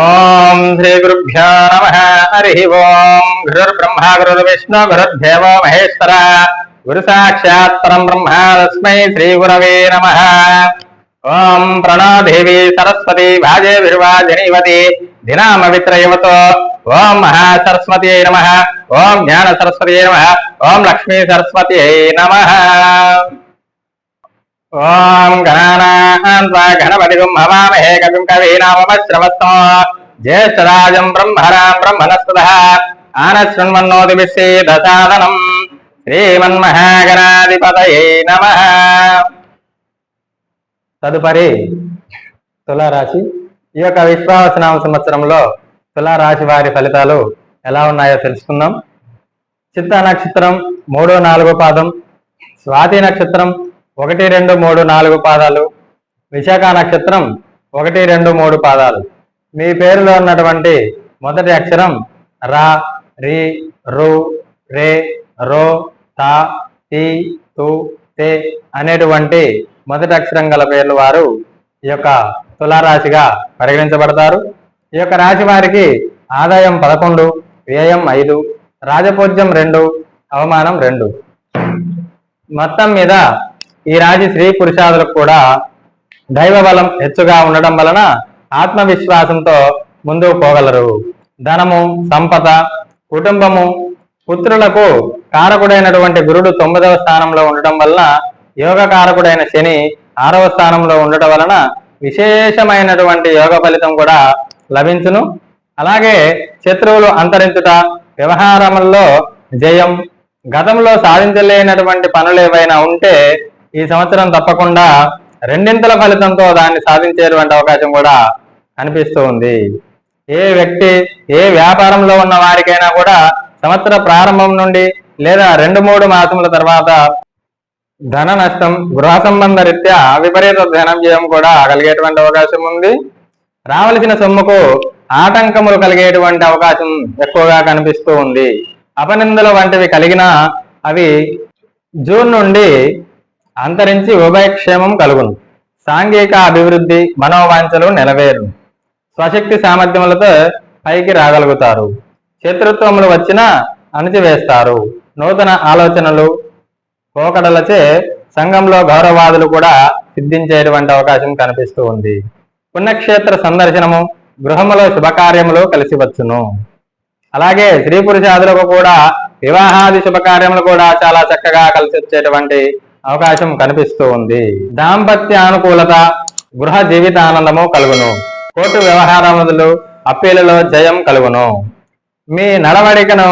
ఓం శ్రీ గురుభ్యో నమ. హరి ఓం. గురుర్బ్రహ్మ గురుర్విష్ణు గురుర్దేవో మహేశ్వర. గురు సాక్షాత్ పరం బ్రహ్మ తస్మై శ్రీ గురవే నమ. ఓం ప్రణోదేవి సరస్వతి భాజే విర్వా జనీవతి దినామ విత్రయవతో ఓం మహా సరస్వతి నమ. ఓం జ్ఞాన సరస్వతి నమ. ఓం లక్ష్మీ సరస్వతి నమ. ఓం గణానాన్వా హవామహే కవిం కవీనామశ్రవస్తో. జ్యేష్ఠరాజం బ్రహ్మరాం బ్రహ్మణస్పద ఆనశృణ్వన్నోతి శ్రీమన్మహాగణాధిపతయే నమ. తదుపరి తులారాశి. ఈ యొక్క విశ్వాసనామ సంవత్సరంలో తులారాశి వారి ఫలితాలు ఎలా ఉన్నాయో తెలుసుకుందాం. చిత్త నక్షత్రం మూడో నాలుగు పాదం. స్వాతి నక్షత్రం ఒకటి రెండు మూడు నాలుగు పాదాలు. విశాఖ నక్షత్రం ఒకటి రెండు మూడు పాదాలు. మీ పేరులో ఉన్నటువంటి మొదటి అక్షరం రా రి రు రే రో తా తి తు తే అనేటువంటి మొదటి అక్షరం గల పేర్లు వారు ఈ యొక్క తులారాశిగా పరిగణించబడతారు. ఈ యొక్క రాశి వారికి ఆదాయం పదకొండు వ్యయం ఐదు రాజపూజ్యం రెండు అవమానం రెండు. మొత్తం మీద ఈ రాశి స్త్రీ పురుషాదులకు కూడా దైవ బలం హెచ్చుగా ఉండడం వలన ఆత్మవిశ్వాసంతో ముందుకు పోగలరు. ధనము సంపద కుటుంబము పుత్రులకు కారకుడైనటువంటి గురుడు తొమ్మిదవ స్థానంలో ఉండటం వలన యోగ కారకుడైన శని ఆరవ స్థానంలో ఉండటం వలన విశేషమైనటువంటి యోగ ఫలితం కూడా లభించును. అలాగే శత్రువులు అంతరించుట వ్యవహారముల్లో జయం గతంలో సాధించలేనటువంటి పనులు ఏవైనా ఉంటే ఈ సంవత్సరం తప్పకుండా రెండింతల ఫలితంతో దాన్ని సాధించేటువంటి అవకాశం కూడా కనిపిస్తూ ఉంది. ఏ వ్యక్తి ఏ వ్యాపారంలో ఉన్న వారికైనా కూడా సంవత్సర ప్రారంభం నుండి లేదా రెండు మూడు మాసముల తర్వాత ధన నష్టం గృహ సంబంధ రీత్యా విపరీత ధనవ్యయం కూడా కలిగేటువంటి అవకాశం ఉంది. రావలసిన సొమ్ముకు ఆటంకములు కలిగేటువంటి అవకాశం ఎక్కువగా కనిపిస్తూ ఉంది. అపనిందలు వంటివి కలిగినా అవి జూన్ నుండి అంతరించి ఉభయక్షేమం కలుగును. సాంఘిక అభివృద్ధి మనోవాంఛలు నెరవేరు స్వశక్తి సామర్థ్యములతో పైకి రాగలుగుతారు. శత్రుత్వములు వచ్చినా అణిచివేస్తారు. నూతన ఆలోచనలు పోకడలచే సంఘంలో గౌరవాదులు కూడా సిద్ధించేటువంటి అవకాశం కనిపిస్తూ ఉంది. పుణ్యక్షేత్ర సందర్శనము గృహములో శుభకార్యములు కలిసి వచ్చును. అలాగే స్త్రీ పురుషాదులకు కూడా వివాహాది శుభకార్యములు కూడా చాలా చక్కగా కలిసి వచ్చేటువంటి అవకాశం కనిపిస్తూ ఉంది. దాంపత్య అనుకూలత గృహ జీవితానందము కలుగును. కోర్టు వ్యవహారములు అప్పీలలో జయం కలుగును. మీ నడవడికను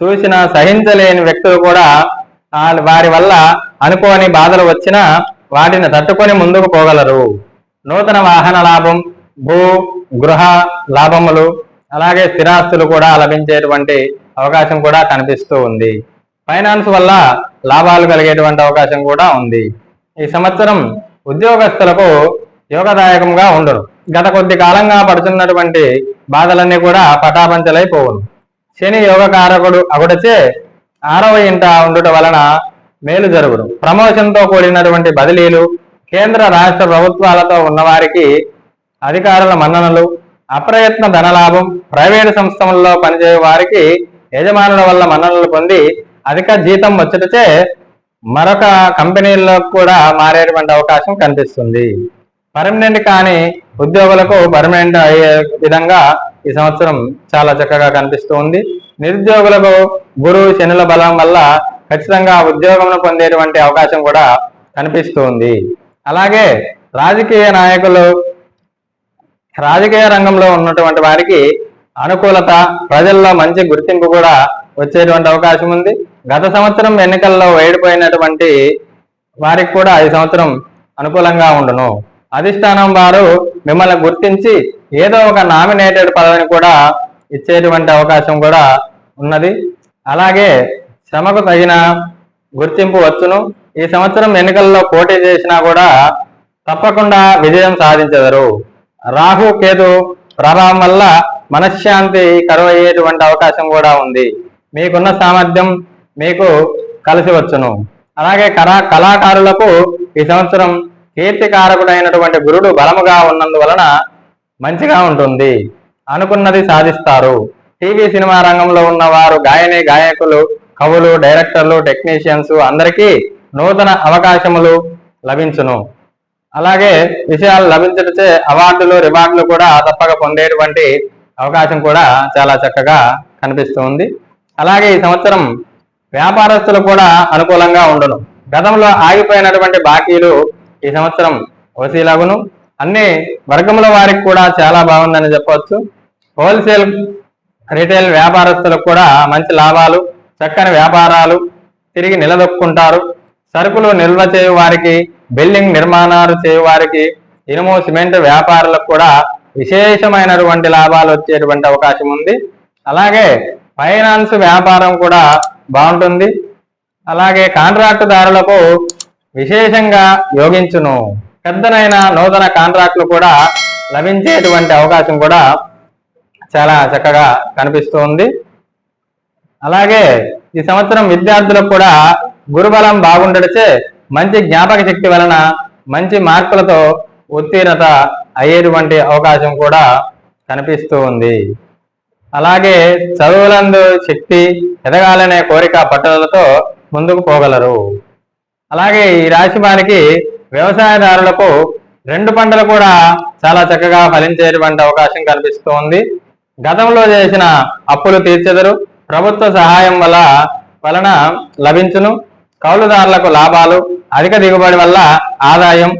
చూసిన సహించలేని వ్యక్తులు కూడా వారి వల్ల అనుకోని బాధలు వచ్చినా వాటిని తట్టుకొని ముందుకు పోగలరు. నూతన వాహన లాభం భూ గృహ లాభములు అలాగే స్థిరాస్తులు కూడా లభించేటువంటి అవకాశం కూడా కనిపిస్తూ ఉంది. ఫైనాన్స్ వల్ల లాభాలు కలిగేటువంటి అవకాశం కూడా ఉంది. ఈ సంవత్సరం ఉద్యోగస్తులకు యోగదాయకంగా ఉండరు గత కొద్ది కాలంగా పడుతున్నటువంటి బాధలన్నీ కూడా పటాపంచలైపోవును శని యోగకారకుడు అగుడచే ఆరవ ఇంట ఉండుట వలన మేలు జరుగును. ప్రమోషన్తో కూడినటువంటి బదిలీలు కేంద్ర రాష్ట్ర ప్రభుత్వాలతో ఉన్నవారికి అధికారుల మన్ననలు అప్రయత్న ధనలాభం ప్రైవేటు సంస్థలలో పనిచేయ వారికి యజమానుల వల్ల మన్ననలు పొంది అధిక జీతం వచ్చటచే మరొక కంపెనీల్లో కూడా మారేటువంటి అవకాశం కనిపిస్తుంది. పర్మనెంట్ కాని ఉద్యోగులకు పర్మనెంట్ అయ్యే విధంగా ఈ సంవత్సరం చాలా చక్కగా కనిపిస్తూ ఉంది నిరుద్యోగులకు గురువు శనుల బలం వల్ల ఖచ్చితంగా ఉద్యోగం పొందేటువంటి అవకాశం కూడా కనిపిస్తూ ఉంది అలాగే రాజకీయ నాయకులు రాజకీయ రంగంలో ఉన్నటువంటి వారికి అనుకూలత ప్రజల్లో మంచి గుర్తింపు కూడా వచ్చేటువంటి అవకాశం ఉంది. గత సంవత్సరం ఎన్నికల్లో వేడిపోయినటువంటి వారికి కూడా ఈ సంవత్సరం అనుకూలంగా ఉండును. అధిష్టానం వారు మిమ్మల్ని గుర్తించి ఏదో ఒక నామినేటెడ్ పదవిని కూడా ఇచ్చేటువంటి అవకాశం కూడా ఉన్నది. అలాగే శ్రమకు తగిన గుర్తింపు వచ్చును. ఈ సంవత్సరం ఎన్నికల్లో పోటీ చేసినా కూడా తప్పకుండా విజయం సాధించెదరు. రాహు కేతు ప్రభావం వల్ల మనశ్శాంతి కరువయ్యేటువంటి అవకాశం కూడా ఉంది. మీకున్న సామర్థ్యం మీకు కలిసి వచ్చును. అలాగే కళా కళాకారులకు ఈ సంవత్సరం కీర్తికారకుడైనటువంటి గురుడు బలముగా ఉన్నందువలన మంచిగా ఉంటుంది అనుకున్నది సాధిస్తారు. టీవీ సినిమా రంగంలో ఉన్న వారు గాయని గాయకులు కవులు డైరెక్టర్లు టెక్నీషియన్స్ అందరికీ నూతన అవకాశములు లభించును. అలాగే విషయాలు లభించటచే అవార్డులు రివార్డులు కూడా తప్పక పొందేటువంటి అవకాశం కూడా చాలా చక్కగా కనిపిస్తుంది అలాగే ఈ సంవత్సరం వ్యాపారస్తులు కూడా అనుకూలంగా ఉండను గతంలో ఆగిపోయినటువంటి బాకీలు ఈ సంవత్సరం వసీలగును అన్ని వర్గముల వారికి కూడా చాలా బాగుందని చెప్పవచ్చు. హోల్సేల్ రిటైల్ వ్యాపారస్తులకు కూడా మంచి లాభాలు చక్కని వ్యాపారాలు తిరిగి నిలదొక్కుంటారు. సరుకులు నిల్వ చేయు వారికి బిల్డింగ్ నిర్మాణాలు చేయు వారికి ఇనుము సిమెంట్ వ్యాపారులకు కూడా విశేషమైనటువంటి లాభాలు వచ్చేటువంటి అవకాశం ఉంది. అలాగే ఫైనాన్స్ వ్యాపారం కూడా బాగుంటుంది. అలాగే కాంట్రాక్టుదారులకు విశేషంగా యోగించును. పెద్దనైన నూతన కాంట్రాక్టులు కూడా లభించేటువంటి అవకాశం కూడా చాలా చక్కగా కనిపిస్తుంది అలాగే ఈ సంవత్సరం విద్యార్థులకు కూడా గురుబలం బాగుండడిచే మంచి జ్ఞాపక శక్తి వలన మంచి మార్కులతో ఉత్తీర్ణత అయ్యేటువంటి అవకాశం కూడా కనిపిస్తూ ఉంది. అలాగే చదువులందు శక్తి ఎదగాలనే కోరిక పట్టుదలతో ముందుకు పోగలరు. అలాగే ఈ రాశి వారికి వ్యవసాయదారులకు రెండు పంటలు కూడా చాలా చక్కగా ఫలించేటువంటి అవకాశం కనిపిస్తోంది గతంలో చేసిన అప్పులు తీర్చెదరు. ప్రభుత్వ సహాయం వల్ల వలన లభించును. కౌలుదారులకు లాభాలు అధిక దిగుబడి వల్ల ఆదాయం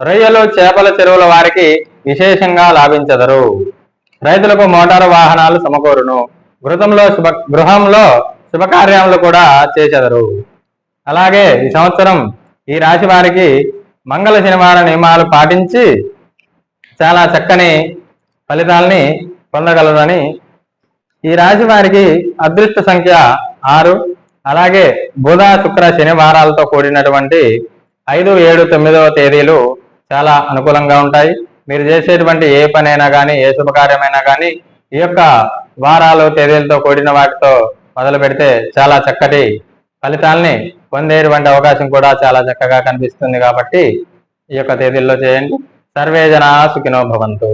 రొయ్యలు చేపల చెరువుల వారికి విశేషంగా లాభించెదరు. రైతులకు మోటారు వాహనాలు సమకూరును. గృహంలో శుభ గృహంలో శుభకార్యములు కూడా చేచెదరు. అలాగే ఈ సంవత్సరం ఈ రాశి వారికి మంగళ శనివార నియమాలు పాటించి చాలా చక్కని ఫలితాల్ని పొందగలరని ఈ రాశి వారికి అదృష్ట సంఖ్య ఆరు. అలాగే బుధ శుక్ర శనివారాలతో కూడినటువంటి ఐదు ఏడు తొమ్మిదవ తేదీలు చాలా అనుకూలంగా ఉంటాయి. మీరు చేసేటువంటి ఏ పనైనా కానీ ఏ శుభకార్యమైనా కానీ ఈ యొక్క వారాలు తేదీలతో కూడిన వాటితో మొదలు పెడితే చాలా చక్కటి ఫలితాల్ని పొందేటువంటి అవకాశం కూడా చాలా చక్కగా కనిపిస్తుంది కాబట్టి ఈ యొక్క తేదీల్లో చేయండి. సర్వే జనా సుఖినో భవంతు.